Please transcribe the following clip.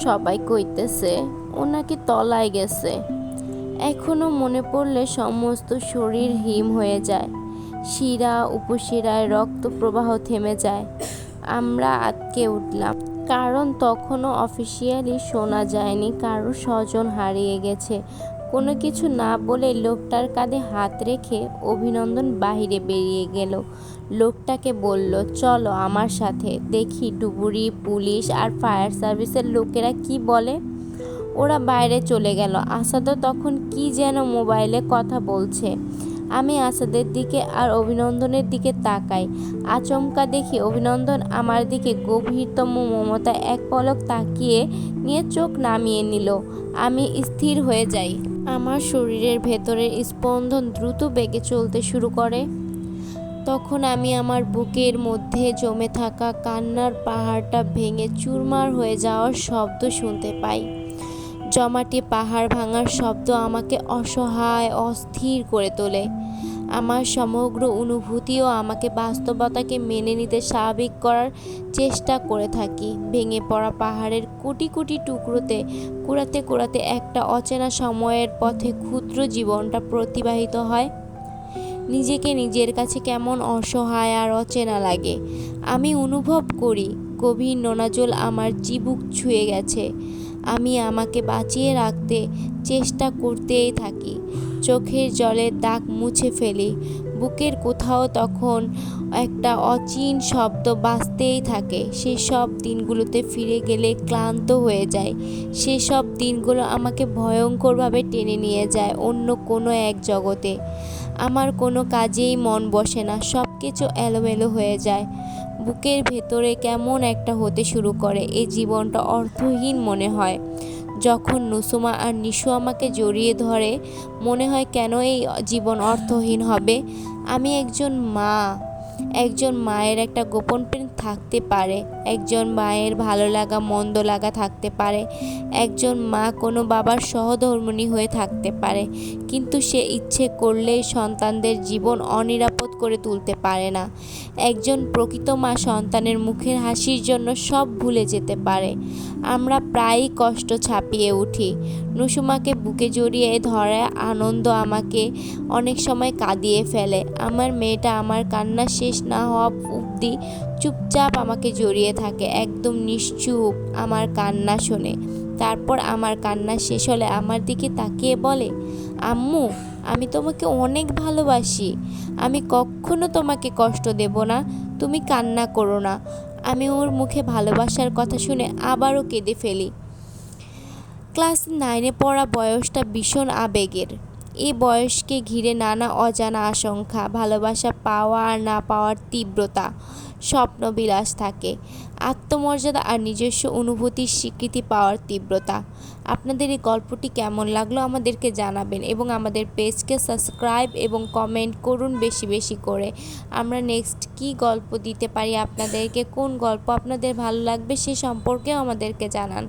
সবাই কইতেছে ও নাকি তলায় গেছে। এখনও মনে পড়লে সমস্ত শরীর হিম হয়ে যায়। শিরা, উপশিরায় রক্ত প্রবাহ থেমে যায়। আমরা আটকে উঠলাম, কারণ তখনও অফিসিয়ালি শোনা যায়নি কারও স্বজন হারিয়ে গেছে কোনো কিছু না বলে লোকটার কাঁধে হাত রেখে অভিনন্দন বাহিরে বেরিয়ে গেল। লোকটাকে বলল, চলো আমার সাথে, দেখি ডুবুরি, পুলিশ আর ফায়ার সার্ভিসের লোকেরা কি বলে? ওরা বাইরে চলে গেল। আসাদও তখন কি যেন মোবাইলে কথা বলছে। আমি আসাদের দিকে আর অভিনন্দনের দিকে তাকাই। আচমকা দেখি অভিনন্দন আমার দিকে গভীরতম মমতা এক পলক তাকিয়ে নিয়ে চোখ নামিয়ে নিল। আমি স্থির হয়ে যাই। আমার শরীরের ভেতরের স্পন্দন দ্রুত বেগে চলতে শুরু করে। তখন আমি আমার বুকের মধ্যে জমে থাকা কান্নার পাহাড়টা ভেঙে চুরমার হয়ে যাওয়ার শব্দ শুনতে পাই। জমাটি পাহাড় ভাঙার শব্দ আমাকে অসহায়, অস্থির করে তোলে। আমার সমগ্র অনুভূতিও আমাকে বাস্তবতাকে মেনে নিতে স্বাভাবিক করার চেষ্টা করে থাকি। ভেঙে পড়া পাহাড়ের কোটি কোটি টুকরোতে কুড়াতে কুড়াতে একটা অচেনা সময়ের পথে ক্ষুদ্র জীবনটা প্রতিবাহিত হয়। নিজেকে নিজের কাছে কেমন অসহায় আর অচেনা লাগে। আমি অনুভব করি, গভীর নোনাজল আমার চিবুক ছুঁয়ে গেছে। আমি আমাকে বাঁচিয়ে রাখতে চেষ্টা করতেই থাকি। চোখের জলের দাগ মুছে ফেলি। বুকের কোথাও তখন একটা অচিন শব্দ বাঁচতেই থাকে। সেসব দিনগুলোতে ফিরে গেলে ক্লান্ত হয়ে যায়। সেসব দিনগুলো আমাকে ভয়ঙ্করভাবে টেনে নিয়ে যায় অন্য কোনো এক জগতে। আমার কোনো কাজেই মন বসে না সব কিছু এলোমেলো হয়ে যায়। বুকের ভেতরে কেমন একটা হতে শুরু করে এই জীবনটা অর্থহীন মনে হয়। যখন নুসুমা আর নিশু আমাকে জড়িয়ে ধরে, মনে হয় কেন এই জীবন অর্থহীন হবে? আমি একজন মা। একজন মায়ের একটা গোপন প্রেম থাকতে পারে, একজন মায়ের ভালো লাগা, মন্দ লাগা থাকতে পারে, একজন মা কোনো বাবার সহধর্মিণী হয়ে থাকতে পারে, কিন্তু সে ইচ্ছে করলেই সন্তানদের জীবন অনিরাপদ করে তুলতে পারে না। একজন প্রকৃত মা সন্তানের মুখের হাসির জন্য সব ভুলে যেতে পারে। আমরা প্রায়ই কষ্ট ছাপিয়ে উঠি। নুসুমাকে বুকে জড়িয়ে ধরে আনন্দ আমাকে অনেক সময় কাঁদিয়ে ফেলে। আমার মেয়েটা আমার কান্না শেষ না হওয়া অবধি চুপচাপ আমাকে জড়িয়ে থাকে, একদম নিশ্চুপ আমার কান্না শোনে। তারপর আমার কান্না শেষ হলে আমার দিকে তাকিয়ে বলে, আম্মু, আমি তোমাকে অনেক ভালোবাসি। আমি কখনো তোমাকে কষ্ট দেব না, তুমি কান্না করো না। আমি ওর মুখে ভালোবাসার কথা শুনে আবারও কেঁদে ফেলি। ক্লাস নাইনে পড়া বয়সটা ভীষণ আবেগের। এই বয়সকে ঘিরে নানা অজানা আশঙ্কা, ভালোবাসা পাওয়া আর না পাওয়ার তীব্রতা, স্বপ্নবিলাস থাকে। আত্মমর্যাদা আর নিজস্ব অনুভূতির স্বীকৃতি পাওয়ার তীব্রতা। আপনাদের এই গল্পটি কেমন লাগল আমাদেরকে জানাবেন এবং আমাদের পেজকে সাবস্ক্রাইব এবং কমেন্ট করুন বেশি বেশি করে। আমরা নেক্সট কি গল্প দিতে পারি আপনাদেরকে, কোন গল্প আপনাদের ভালো লাগবে সে সম্পর্কেও আমাদেরকে জানান।